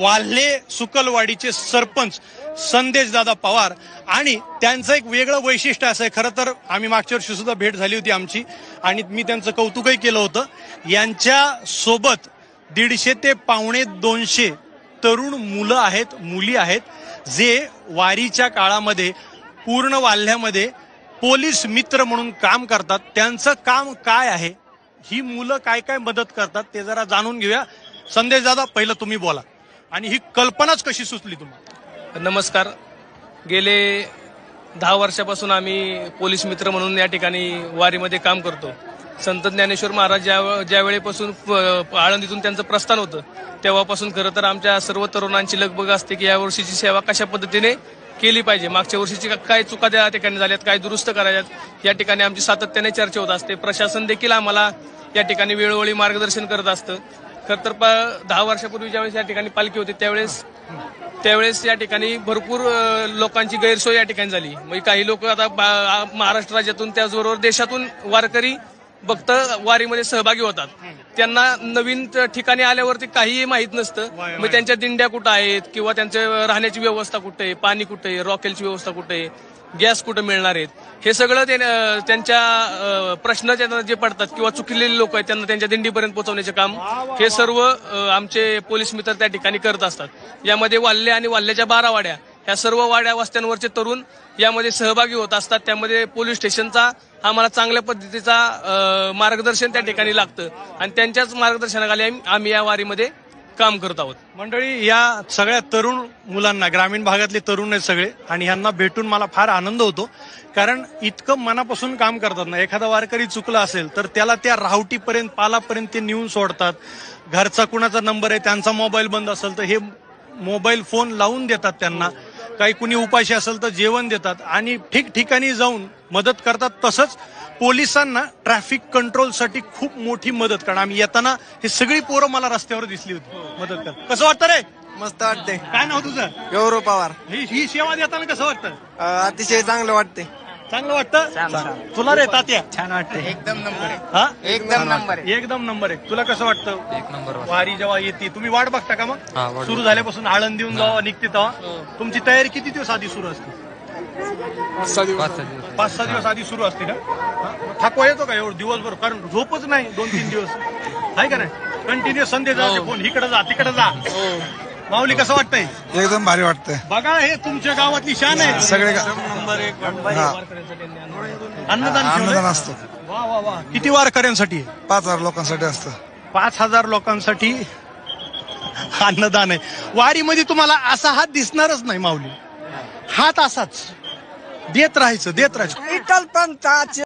वाल्हे सुकलवाडीचे सरपंच संदेश दादा पवार आणि त्यांचं एक वेगळं वैशिष्ट्य असं आहे. खरं तर आम्ही मागच्या वर्षी सुद्धा भेट झाली होती आमची आणि मी त्यांचं कौतुकही केलं होतं. यांच्या सोबत दीडशे ते पावणे दोनशे तरुण मुलं आहेत मुली आहेत जे वारीच्या काळामध्ये पूर्ण वाल्ह्यामध्ये पोलीस मित्र म्हणून काम करतात. त्यांचं काम काय आहे? ही मुलं काय काय मदत करतात ते जरा जाणून घेऊया. संदेश दादा पहिलं तुम्ही बोला. आणि ही कल्पनाच कशी सुचली तुम्हाला? नमस्कार. गेले दहा वर्षापासून आम्ही पोलीस मित्र म्हणून या ठिकाणी वारीमध्ये काम करतो. संत ज्ञानेश्वर महाराज ज्या ज्यावेळेपासून प- आळंदीतून त्यांचं प्रस्थान होतं तेव्हापासून खरं तर आमच्या सर्व तरुणांची लगबग असते की या वर्षीची सेवा कशा पद्धतीने केली पाहिजे? मागच्या वर्षीची का- काय चुका त्या ठिकाणी झाल्यात काय दुरुस्त करायच्यात या ठिकाणी आमची सातत्याने चर्चा होत असते. प्रशासन देखील आम्हाला या ठिकाणी वेळोवेळी मार्गदर्शन करत असतं. खरं तर प- दहा वर्षापूर्वी ज्यावेळेस या ठिकाणी पालखी होती त्यावेळेस त्यावेळेस या ठिकाणी भरपूर लोकांची गैरसोय या ठिकाणी झाली. म्हणजे काही लोक आता महाराष्ट्र राज्यातून त्याचबरोबर देशातून वारकरी भक्त वारीमध्ये सहभागी होतात. त्यांना नवीन ठिकाणी आल्यावरती काहीही माहीत नसतं. मग त्यांच्या दिंड्या कुठं आहेत? किंवा त्यांच्या राहण्याची व्यवस्था कुठे आहे? पाणी कुठे आहे? रॉकेलची व्यवस्था कुठे आहे? गॅस कुठं मिळणार आहेत? हे सगळं त्यांच्या प्रश्न त्यांना जे पडतात किंवा चुकलेले लोक आहेत त्यांना त्यांच्या दिंडीपर्यंत पोहोचवण्याचे काम हे सर्व आमचे पोलीस मित्र त्या ठिकाणी करत असतात. यामध्ये वाल्ले आणि वाल्ल्याच्या बारा वाड्या. ह्या सर्व वाड्या वस्त्यांवरचे तरुण यामध्ये सहभागी होत असतात. त्यामध्ये पोलीस स्टेशनचा आम्हाला चांगल्या पद्धतीचा मार्गदर्शन त्या ठिकाणी लागतं. आणि त्यांच्याच मार्गदर्शनाखाली आम्ही- आम्ही या वारीमध्ये काम करत आहोत. मंडळी या सगळ्या तरुण मुलांना ग्रामीण भागातले तरुण आहेत सगळे आणि ह्यांना भेटून मला फार आनंद होतो. कारण इतकं मनापासून काम करतात ना एखादा वारकरी चुकला असेल तर त्याला त्या रावटीपर्यंत पालापर्यंत ते नेऊन सोडतात. घरचा कुणाचा नंबर आहे त्यांचा मोबाईल बंद असेल तर हे मोबाईल फोन लावून देतात त्यांना. काही कुणी उपाशी असेल तर जेवण देतात. आणि ठिकठिकाणी जाऊन मदत करतात. तसंच पोलिसांना ट्रॅफिक कंट्रोलसाठी खूप मोठी मदत कारण आम्ही येताना हे सगळी पोरं मला रस्त्यावर दिसली होती. मदत कर कसं वाटतं रे? मस्त वाटते काय नाव तुझं? गौरव पवार. ही ही सेवा देताना कसं वाटतं? अतिशय चांगलं वाटते चांगलं वाटतं? तुला रे तात्या? छान वाटते एकदम नंबर आहे हा? एकदम नंबर आहे एकदम नंबर आहे तुला कसं वाटतं? एक नंबर वारी जेव्हा येते तुम्ही वाट बघता का हा, मग सुरू झाल्यापासून आळंद देऊन जेव्हा निघते तेव्हा. तुमची तयारी किती दिवस आधी सुरू असते? पाच सहा दिवस. आधी सुरू असते का? हा? थकवा येतो का एवढं दिवसभर? कारण झोपच नाही दोन तीन दिवस. आहे का नाही? कंटिन्यू संदेश जाते फोन इकडे जा तिकडे जा. माऊली कसं वाटतंय? एकदम भारी वाटतंय. बघा हे तुमच्या गावातली शान आहे. सगळे गा- हा. अन्नदान अन्नदान ठेवलंय? असतं. वा वा वा. किती वारकऱ्यांसाठी? आहे? पाच हजार लोकांसाठी असतं. पाच हजार लोकांसाठी अन्नदान आहे. वारीमध्ये तुम्हाला असा हात दिसणारच नाही माऊली. हात असाच. देत राहायचं देत राहायचं. विठ्ठल पंताचे